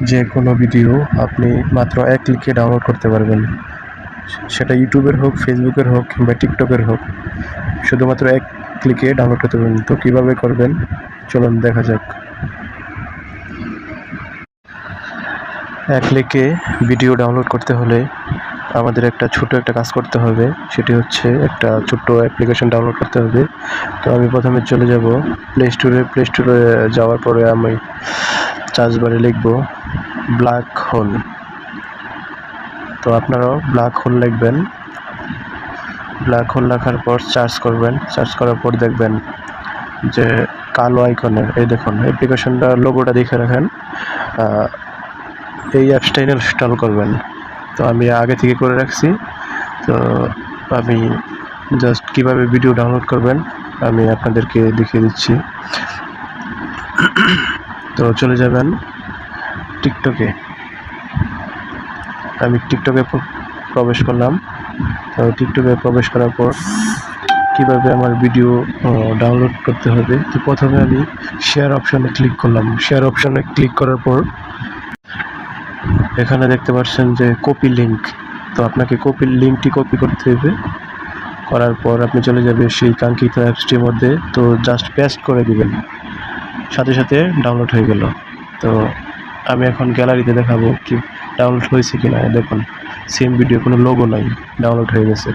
যে কোনো ভিডিও আপনি মাত্র এক ক্লিকে ডাউনলোড করতে পারবেন। সেটা ইউটিউবের হোক, ফেসবুকের হোক কিংবা টিকটকের হোক, শুধুমাত্র এক ক্লিকে ডাউনলোড করতে পারবেন। তো কীভাবে করবেন? চলুন দেখা যাক। এক ক্লিকে ভিডিও ডাউনলোড করতে হলে আমাদের একটা ছোট একটা কাজ করতে হবে। সেটি হচ্ছে একটা ছোট্ট অ্যাপ্লিকেশন ডাউনলোড করতে হবে। তো আমি প্রথমে চলে যাব প্লে স্টোরে প্লে স্টোরে যাওয়ার পরে আমি চার্জ বারে লিখব ব্ল্যাক হোল তো আপনারাও ব্ল্যাক হোল লিখবেন। ব্ল্যাক হোল লেখার পর সার্চ করবেন। সার্চ করার পর দেখবেন যে কালো আইকনের এই দেখুন অ্যাপ্লিকেশনটা লোগোটা দেখে রাখেন। এই অ্যাপসটা ইনস্টল করবেন। তো আমি আগে থেকে করে রাখছি। তো আমি জাস্ট কীভাবে ভিডিও ডাউনলোড করবেন, আমি আপনাদেরকে দেখিয়ে দিচ্ছি। তো চলে যাবেন টিকটকে আমি টিকটকে প্রবেশ করলাম। তো টিকটকে প্রবেশ করার পর কীভাবে আমার ভিডিও ডাউনলোড করতে হবে, তো প্রথমে আমি শেয়ার অপশানে ক্লিক করলাম। শেয়ার অপশানে ক্লিক করার পর এখানে দেখতে পাচ্ছেন যে কপি লিঙ্ক তো আপনাকে কপি লিঙ্কটি কপি করতে হবে। করার পর আপনি চলে যাবে সেই কাঙ্ক্ষিত অ্যাপসটির মধ্যে। তো জাস্ট পেস্ট করে দিবেন। সাথে সাথে ডাউনলোড হয়ে গেল। তো আমি এখন গ্যালারিতে দেখাবো কি ডাউনলোড হয়েছে কি না দেখুন সেম ভিডিও কোনো লোগো নাই। ডাউনলোড হয়ে গেছে।